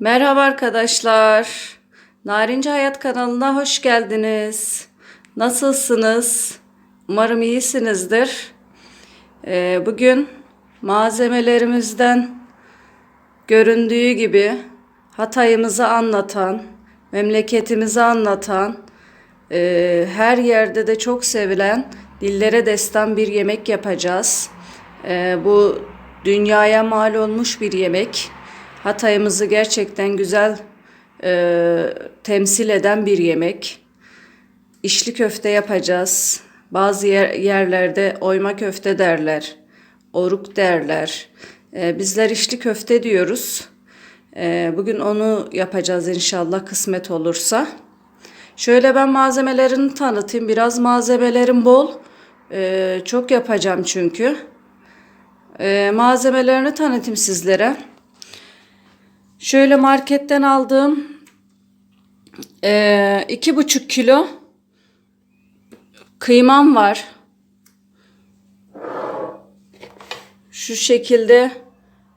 Merhaba arkadaşlar. Narinci Hayat kanalına hoş geldiniz. Nasılsınız? Umarım iyisinizdir. Ee, bugün malzemelerimizden göründüğü gibi Hatay'ımızı anlatan, memleketimizi anlatan, e, her yerde de çok sevilen dillere destan bir yemek yapacağız. E, bu dünyaya mal olmuş bir yemek. Hatay'ımızı gerçekten güzel e, temsil eden bir yemek. İşli köfte yapacağız. Bazı yer- yerlerde oyma köfte derler. Oruk derler. E, bizler işli köfte diyoruz. E, bugün onu yapacağız inşallah kısmet olursa. Şöyle ben malzemelerini tanıtayım. Biraz malzemelerim bol. E, çok yapacağım çünkü. E, malzemelerini tanıtayım sizlere. Şöyle marketten aldığım e, iki buçuk kilo kıymam var. Şu şekilde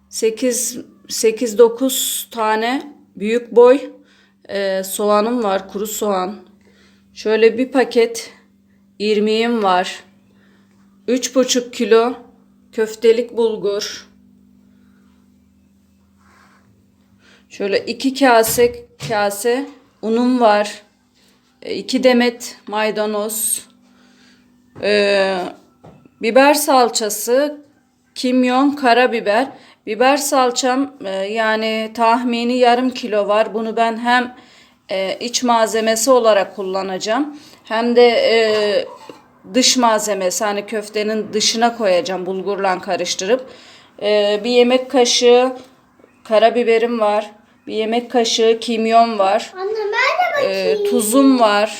8 8 9 tane büyük boy e, soğanım var, kuru soğan. Şöyle bir paket irmiğim var. Üç buçuk kilo köftelik bulgur. Şöyle iki kase kase unum var. E, iki demet maydanoz. Ee, biber salçası, kimyon, karabiber. Biber salçam e, yani tahmini yarım kilo var. Bunu ben hem e, iç malzemesi olarak kullanacağım. Hem de e, dış malzemesi hani köftenin dışına koyacağım bulgurla karıştırıp. E, bir yemek kaşığı karabiberim var. Bir yemek kaşığı kimyon var. Anne ben de bakayım. E, tuzum var.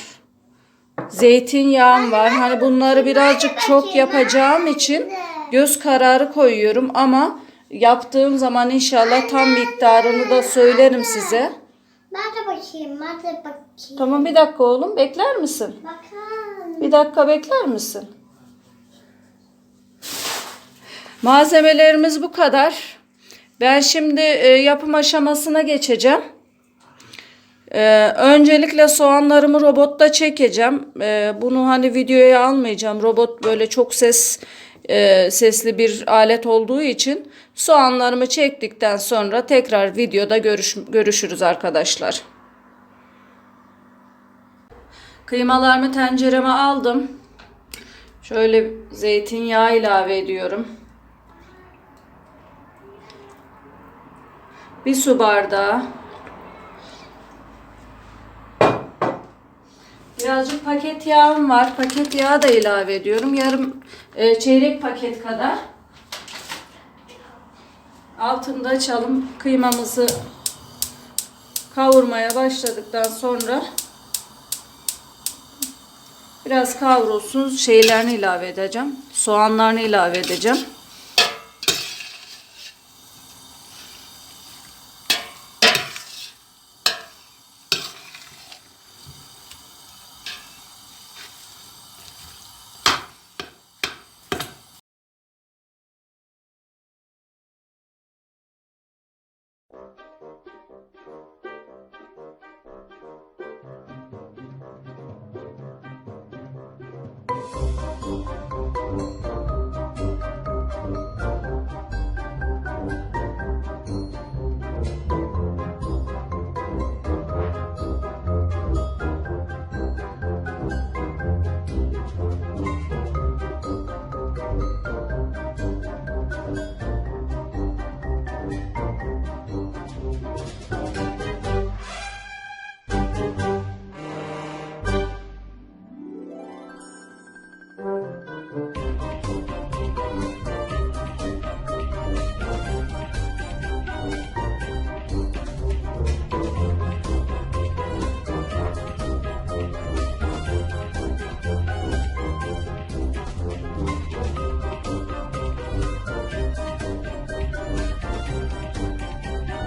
Zeytinyağım var. Hani bunları birazcık çok yapacağım için göz kararı koyuyorum ama yaptığım zaman inşallah tam miktarını da söylerim size. Ben de bakayım. Ben de bakayım. Tamam bir dakika oğlum bekler misin? Bakın. Bir dakika bekler misin? Malzemelerimiz bu kadar. Ben şimdi e, yapım aşamasına geçeceğim. Ee, öncelikle soğanlarımı robotta çekeceğim. Ee, bunu hani videoya almayacağım. Robot böyle çok ses e, sesli bir alet olduğu için soğanlarımı çektikten sonra tekrar videoda görüş, görüşürüz arkadaşlar. Kıymalarımı tencereme aldım. Şöyle zeytinyağı ilave ediyorum. Bir su bardağı. Birazcık paket yağım var. Paket yağı da ilave ediyorum. Yarım e, çeyrek paket kadar. Altında açalım. Kıymamızı kavurmaya başladıktan sonra biraz kavrulsun. Şeylerini ilave edeceğim. Soğanlarını ilave edeceğim.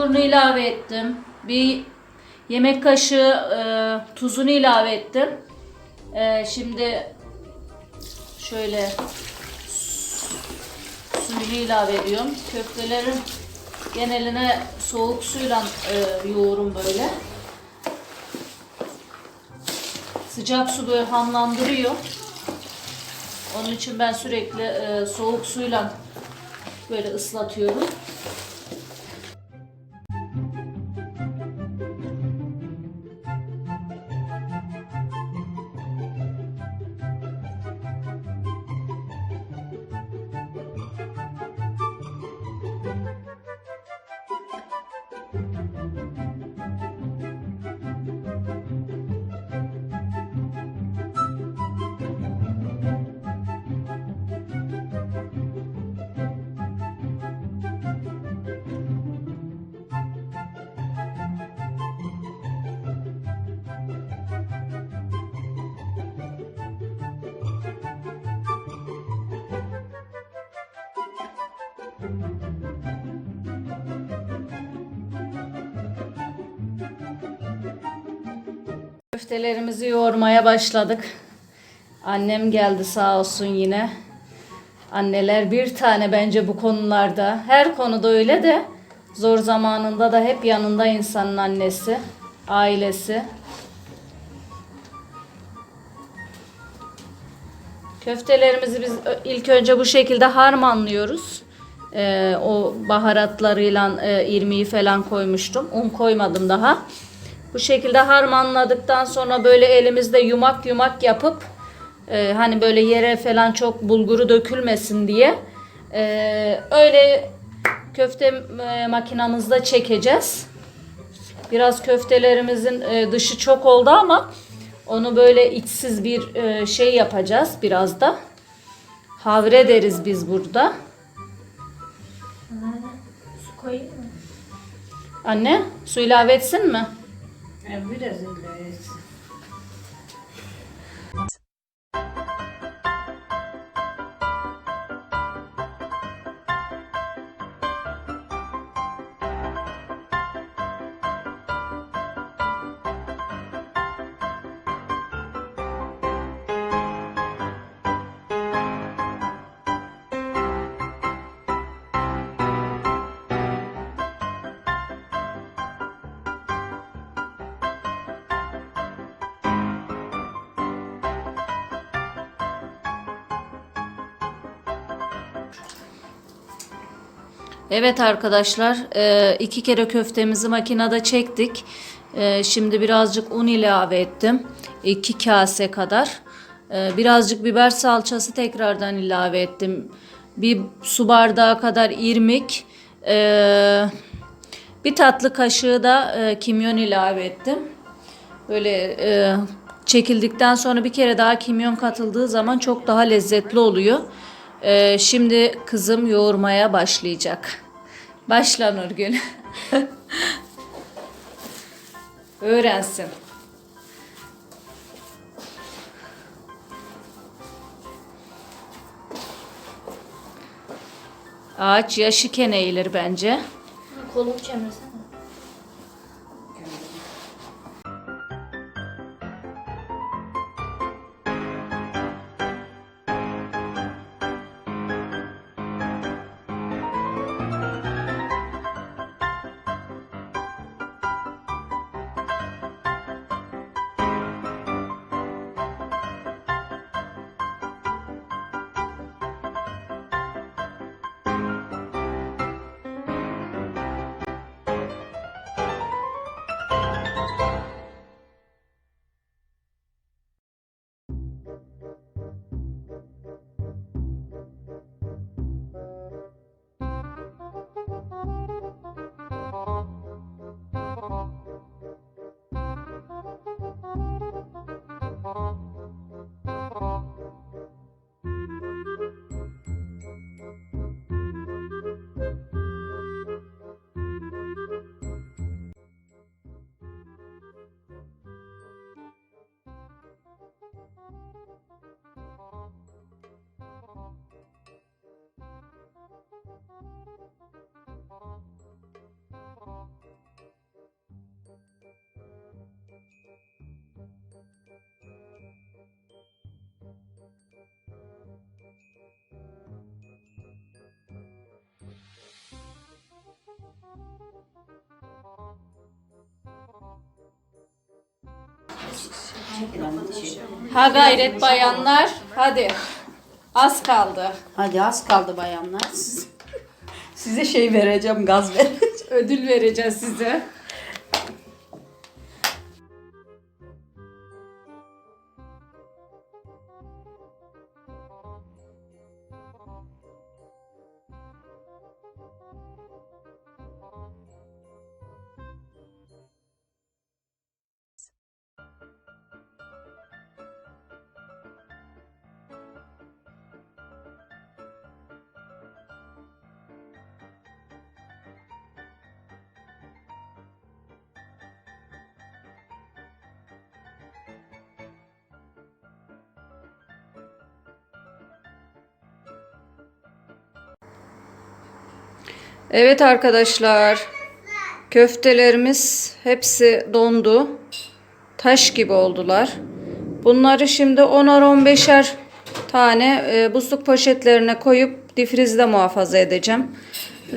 Bulgurunu ilave ettim. Bir yemek kaşığı e, tuzunu ilave ettim. E, şimdi şöyle suyunu ilave ediyorum. Köftelerin geneline soğuk suyla e, yoğurum böyle. Sıcak su böyle hamlandırıyor. Onun için ben sürekli e, soğuk suyla böyle ıslatıyorum. Köftelerimizi yoğurmaya başladık. Annem geldi sağ olsun yine. Anneler bir tane bence bu konularda. Her konuda öyle de zor zamanında da hep yanında insanın annesi, ailesi. Köftelerimizi biz ilk önce bu şekilde harmanlıyoruz. Ee, o baharatlarıyla e, irmiği falan koymuştum. Un koymadım daha. Bu şekilde harmanladıktan sonra böyle elimizde yumak yumak yapıp e, hani böyle yere falan çok bulguru dökülmesin diye e, öyle köfte e, makinamızda çekeceğiz. Biraz köftelerimizin e, dışı çok oldu ama onu böyle içsiz bir e, şey yapacağız biraz da. Havre deriz biz burada. Koyayım mı? Anne su ilave etsin mi? Yani biraz ilave etsin. Evet arkadaşlar e, iki kere köftemizi makinede çektik. E, Şimdi birazcık un ilave ettim. 2 kase kadar. E, Birazcık biber salçası tekrardan ilave ettim. Bir su bardağı kadar irmik. Bir tatlı kaşığı da kimyon ilave ettim. Böyle çekildikten sonra bir kere daha kimyon katıldığı zaman çok daha lezzetli oluyor. E, şimdi kızım yoğurmaya başlayacak. Başla Nurgül. Öğrensin. Ağaç yaşıken eğilir bence. Kolumu çemresene. Ha gayret bayanlar. Hadi. Az kaldı. Hadi az kaldı bayanlar. Siz- Size şey vereceğim, gaz vereceğim. Ödül vereceğiz size. Evet arkadaşlar. Köftelerimiz hepsi dondu. Taş gibi oldular. Bunları şimdi 10'ar 15'er tane e, buzluk poşetlerine koyup difrizde muhafaza edeceğim.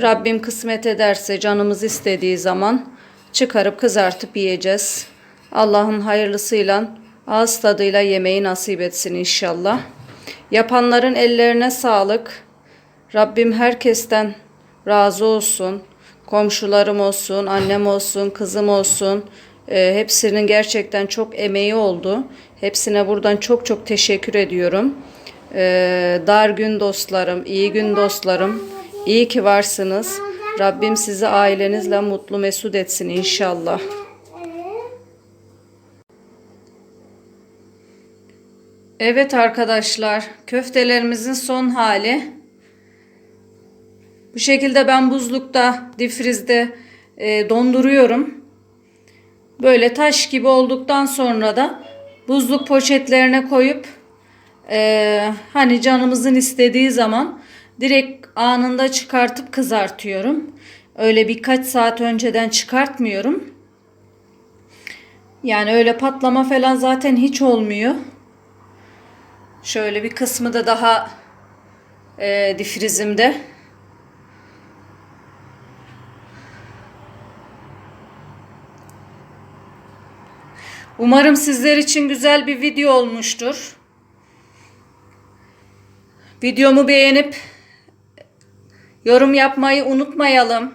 Rabbim kısmet ederse canımız istediği zaman çıkarıp kızartıp yiyeceğiz. Allah'ın hayırlısıyla ağız tadıyla yemeği nasip etsin inşallah. Yapanların ellerine sağlık. Rabbim herkesten razı olsun. Komşularım olsun, annem olsun, kızım olsun. Ee, hepsinin gerçekten çok emeği oldu. Hepsine buradan çok çok teşekkür ediyorum. Ee, dar gün dostlarım, iyi gün dostlarım. İyi ki varsınız. Rabbim sizi ailenizle mutlu mesut etsin inşallah. Evet arkadaşlar, köftelerimizin son hali. Bu şekilde ben buzlukta, difrizde e, donduruyorum. Böyle taş gibi olduktan sonra da buzluk poşetlerine koyup e, hani canımızın istediği zaman direkt anında çıkartıp kızartıyorum. Öyle birkaç saat önceden çıkartmıyorum. Yani öyle patlama falan zaten hiç olmuyor. Şöyle bir kısmı da daha e, difrizimde. Umarım sizler için güzel bir video olmuştur. Videomu beğenip yorum yapmayı unutmayalım.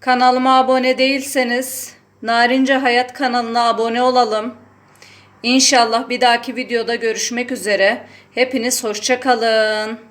Kanalıma abone değilseniz Narince Hayat kanalına abone olalım. İnşallah bir dahaki videoda görüşmek üzere. Hepiniz hoşça kalın.